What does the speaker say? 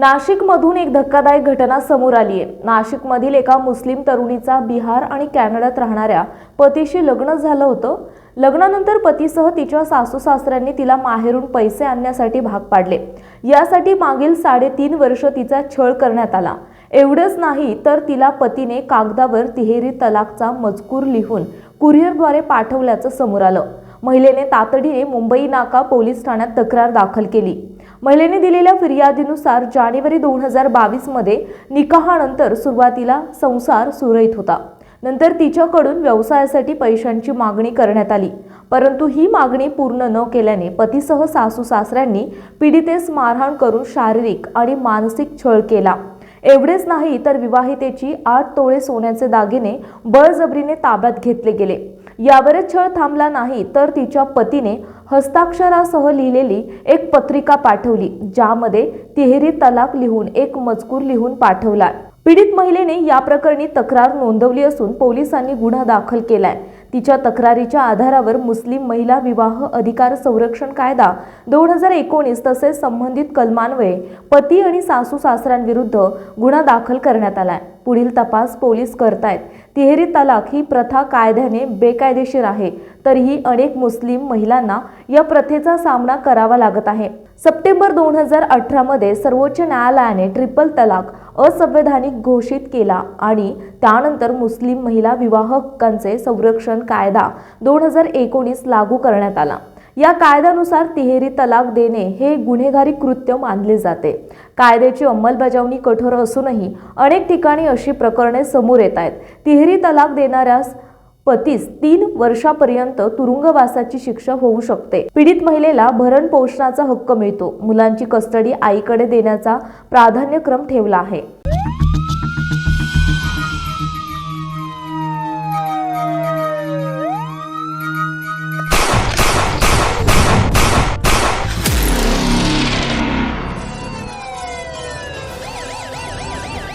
नाशिकमधून एक धक्कादायक घटना समोर आली आहे. नाशिकमधील एका मुस्लिम तरुणीचा बिहार आणि कॅनडात राहणाऱ्या पतीशी लग्न झालं होतं. लग्नानंतर पतीसह तिच्या सासू सासऱ्यांनी तिला माहेरून पैसे आणण्यासाठी भाग पाडले. यासाठी मागील साडेतीन वर्ष तिचा छळ करण्यात आला. एवढंच नाही तर तिला पतीने कागदावर तिहेरी तलाकचा मजकूर लिहून कुरिअरद्वारे पाठवल्याचं समोर आलं. महिलेने तातडीने मुंबई नाका पोलीस ठाण्यात तक्रार दाखल केली. महिलेने दिलेल्या फिर्यादीनुसार जानेवारी दोन हजार बावीसमध्ये निकाहानंतर सुरुवातीला संसार सुरळीत होता. नंतर तिच्याकडून व्यवसायासाठी पैशांची मागणी करण्यात आली. परंतु ही मागणी पूर्ण न केल्याने पतीसह सासू सासऱ्यांनी पीडितेस मारहाण करून शारीरिक आणि मानसिक छळ केला. एवढेच नाही तर विवाहितेची आठ तोळे सोन्याचे दागिने बळजबरीने ताब्यात घेतले गेले. यावरच छळ थांबला नाही तर तिच्या पतीने हस्ताक्षरासह लिहिलेली एक पत्रिका पाठवली ज्यामध्ये तिहेरी तलाक लिहून एक मजकूर लिहून पाठवला. पीडित महिलेने या प्रकरणी तक्रार नोंदवली असून पोलिसांनी गुन्हा दाखल केलाय. तिच्या तक्रारीच्या आधारावर मुस्लिम महिला विवाह अधिकार संरक्षण कायदा दोन हजार एकोणीस तसेच संबंधित कलमान्वये पती आणि सासू सासऱ्यांविरुद्ध गुन्हा दाखल करण्यात आलाय. पुढील तपास पोलीस करतायत. तिहेरी तलाक ही प्रथा कायद्याने बेकायदेशीर आहे. तरीही अनेक मुस्लिम महिलांना या प्रथेचा सामना करावा लागत आहे. सप्टेंबर दोन हजार अठरामध्ये सर्वोच्च न्यायालयाने ट्रिपल तलाक असंवैधानिक घोषित केला आणि त्यानंतर मुस्लिम महिला विवाह हक्कांचे संरक्षण कायदा दोन हजार एकोणीस लागू करण्यात आला. या कायद्यानुसार तिहेरी तलाक देणे हे गुन्हेगारी कृत्य मानले जाते. कायद्याची अंमलबजावणी कठोर असूनही अनेक ठिकाणी अशी प्रकरणे समोर येत आहेत. तिहेरी तलाक देणाऱ्यास पतीस तीन वर्षापर्यंत तुरुंगवासाची शिक्षा होऊ शकते. पीडित महिलेला भरण पोषणाचा हक्क मिळतो. मुलांची कस्टडी आईकडे देण्याचा प्राधान्यक्रम ठेवला आहे.